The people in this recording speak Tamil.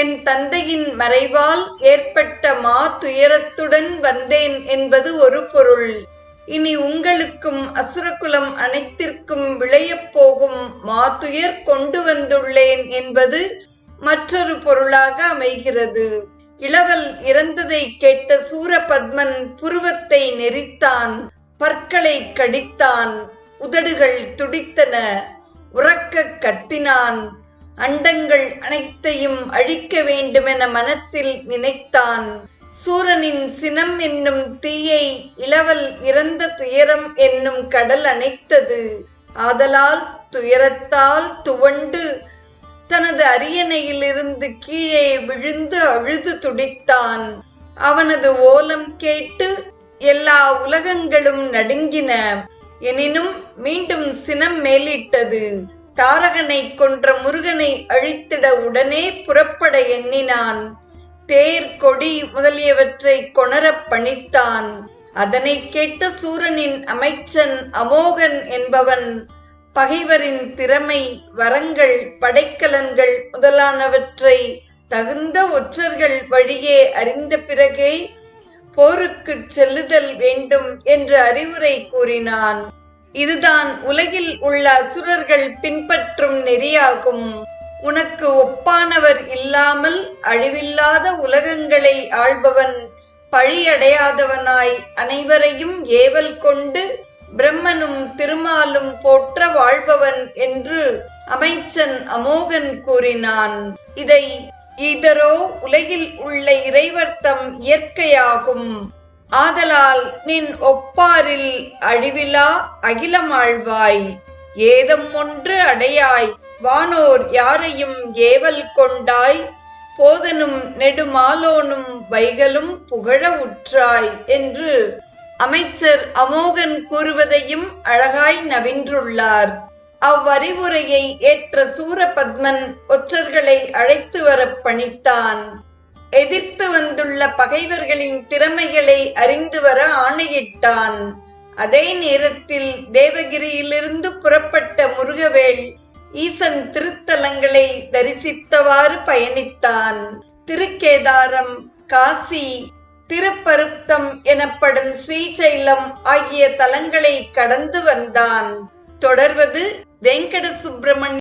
என் தந்தையின் மறைவால் ஏற்பட்ட மா துயரத்துடன் வந்தேன் என்பது ஒரு பொருள். இனி உங்களுக்கும் அசுரகுலம் அனைத்திற்கும் விளையப் போகும் மாதுயர் கொண்டு வந்துள்ளேன் என்பது மற்றொரு பொருளாக அமைகிறது. இளவல் இறந்ததை கேட்ட சூரபத்மன் புருவத்தை நெரித்தான் பற்களை கடித்தான் உதடுகள் துடித்தன உறக்க கத்தினான் அண்டங்கள் அனைத்தையும் அழிக்க வேண்டுமென மனத்தில் நினைத்தான். சூரனின் சினம் என்னும் தீயை இளவல் இறந்த துயரம் என்னும் கடல் அணைத்தது. ஆதலால் துயரத்தால் துவண்டு தனது அரியணையிலிருந்து கீழே விழுந்து அழுது துடித்தான். அவனது ஓலம் கேட்டு எல்லா உலகங்களும் நடுங்கின. எனினும் மீண்டும் சினம் மேலிட்டது. தாரகனை கொன்ற முருகனை அழித்திட உடனே புறப்பட எண்ணினான். தேர் கொடி முதலியவற்றை கொணரப் பணித்தான். அதனை கேட்ட சூரனின் அமைச்சன் அமோகன் என்பவன் பகைவரின் திறமை வரங்கள் படைக்கலன்கள் முதலானவற்றை தகுந்த ஒற்றர்கள் வழியே அறிந்த பிறகே போருக்கு செல்லுதல் வேண்டும் என்று அறிவுரை கூறினான். இதுதான் உலகில் உள்ள அசுரர்கள் பின்பற்றும் நெறியாகும். உனக்கு ஒப்பானவர் இல்லாமல் அழிவில்லாத உலகங்களை ஆள்பவன் பழியடையாதவனாய் அனைவரையும் ஏவல் கொண்டு பிரம்மனும் திருமாலும் போற்ற வாழ்பவன் என்று அமைச்சன் அமோகன் கூறினான். இதை இதரோ உலகில் உள்ள இறைவர்த்தம் இயற்கையாகும். ஆதலால் நின் ஒப்பாரில் அழிவிலா அகிலமாழ்வாய். ஏதம் ஒன்று அடையாய் வானோர் யாரையும் ஏவல் கொண்டாய். போதனும் நெடுமாலோனும் வைகலும் புகழ உற்றாய் என்று அமைச்சர் அமோகன் கூறுவதையும் அழகாய் நவின்றுள்ளார். அவ்வறிவுரையை ஏற்ற சூரபத்மன் ஒற்றர்களை அழைத்து வர பணித்தான். எதிர்த்து வந்துள்ள பகைவர்களின் திறமைகளை அறிந்து வர ஆணையிட்டான். அதே நேரத்தில் தேவகிரியிலிருந்து புறப்பட்ட முருகவேல் ஈசன் திருத்தலங்களை தரிசித்தவாறு பயணித்தான். திருக்கேதாரம் காசி திருப்பருத்தம் எனப்படும் ஸ்ரீசைலம் ஆகிய தலங்களை கடந்து வந்தான். தொடர்வது வெங்கட சுப்பிரமணிய